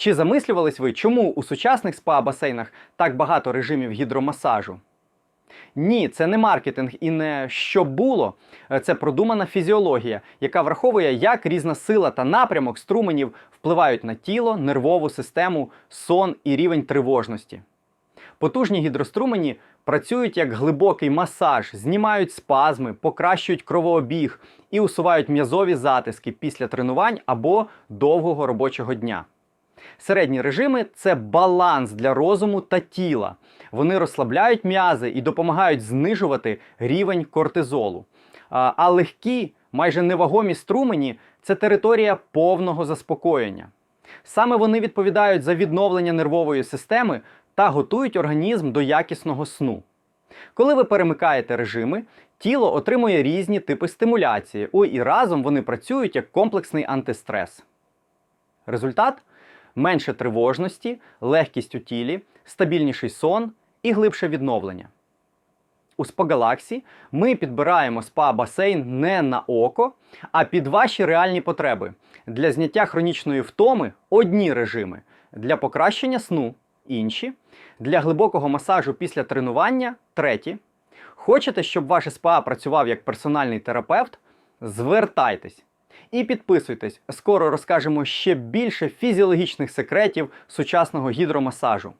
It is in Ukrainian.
Чи замислювались ви, чому у сучасних спа-басейнах так багато режимів гідромасажу? Ні, це не маркетинг і не що було. Е, Це продумана фізіологія, яка враховує, як різна сила та напрямок струменів впливають на тіло, нервову систему, сон і рівень тривожності. Потужні гідрострумені працюють як глибокий масаж, знімають спазми, покращують кровообіг і усувають м'язові затиски після тренувань або довгого робочого дня. Середні режими це баланс для розуму та тіла. Вони розслабляють м'язи і допомагають знижувати рівень кортизолу. А, легкі, майже невагомі струмені це територія повного заспокоєння. Саме вони відповідають за відновлення нервової системи та готують організм до якісного сну. Коли ви перемикаєте режими, тіло отримує різні типи стимуляції, о, і разом вони працюють як комплексний антистрес. Результат менше тривожності, легкість у тілі, стабільніший сон і глибше відновлення. У спа-галаксі ми підбираємо спа-басейн не на око, а під ваші реальні потреби. Для зняття хронічної втоми одні режими, для покращення сну інші, для глибокого масажу після тренування треті. Хочете, щоб ваше спа працював як персональний терапевт? Звертайтесь і підписуйтесь. Скоро розкажемо ще більше фізіологічних секретів сучасного гідромасажу.